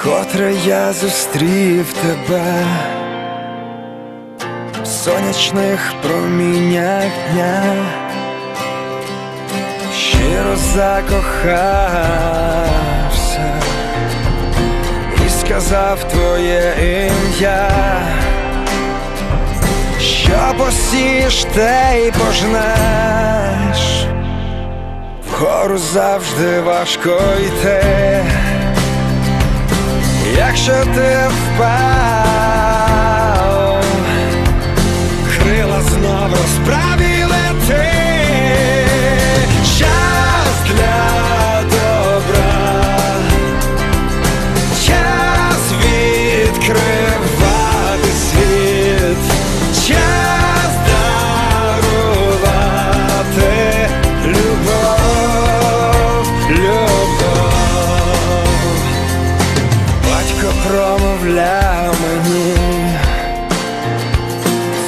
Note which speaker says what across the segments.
Speaker 1: Вкотре я зустрів тебе. В сонячних проміннях дня, щиро закохався і сказав твоє ім'я, що посієш, те й пожнеш, вгору завжди важко йти. Якщо ти впав, мені,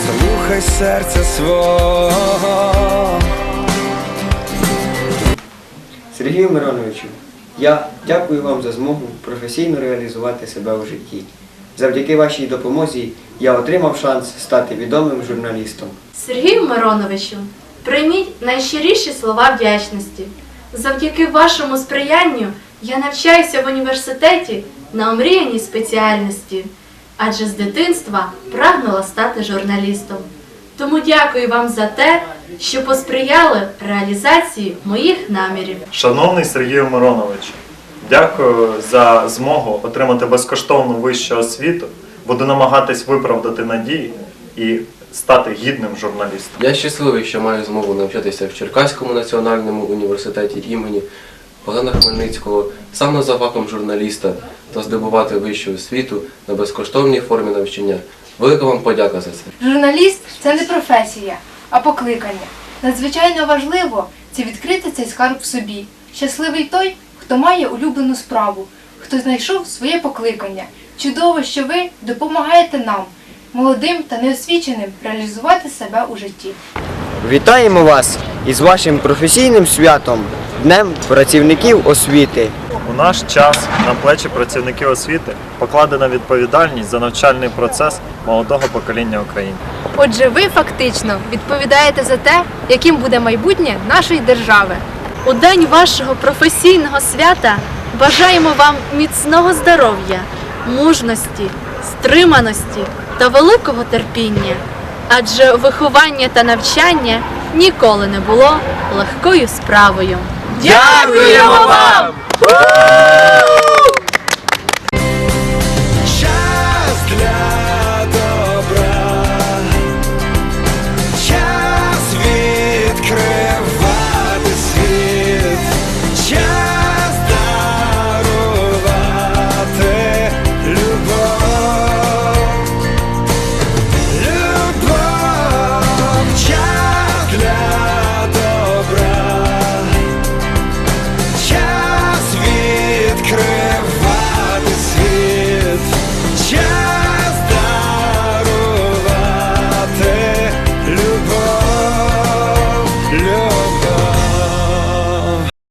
Speaker 1: слухай серця свого.
Speaker 2: Сергію Мироновичу, я дякую вам за змогу професійно реалізувати себе у житті. Завдяки вашій допомозі я отримав шанс стати відомим журналістом.
Speaker 3: Сергію Мироновичу, прийміть найщиріші слова вдячності. Завдяки вашому сприянню я навчаюся в університеті на омріяній спеціальності, адже з дитинства прагнула стати журналістом. Тому дякую вам за те, що посприяли реалізації моїх намірів.
Speaker 4: Шановний Сергію Мироновичу, дякую за змогу отримати безкоштовну вищу освіту. Буду намагатись виправдати надії і стати гідним журналістом.
Speaker 5: Я щасливий, що маю змогу навчатися в Черкаському національному університеті імені Богдана Хмельницького саме за фахом журналіста та здобувати вищу освіту на безкоштовній формі навчання. Велика вам подяка за це.
Speaker 6: Журналіст це не професія, а покликання. Надзвичайно важливо це відкрити цей скарб в собі. Щасливий той, хто має улюблену справу, хто знайшов своє покликання. Чудово, що ви допомагаєте нам, молодим та неосвіченим, реалізувати себе у житті.
Speaker 2: Вітаємо вас із вашим професійним святом Днем працівників освіти.
Speaker 4: У наш час на плечі працівників освіти покладена відповідальність за навчальний процес молодого покоління України.
Speaker 6: Отже, ви фактично відповідаєте за те, яким буде майбутнє нашої держави.
Speaker 3: У день вашого професійного свята бажаємо вам міцного здоров'я, мужності, стриманості та великого терпіння. Адже виховання та навчання ніколи не було легкою справою.
Speaker 2: Дякуємо вам!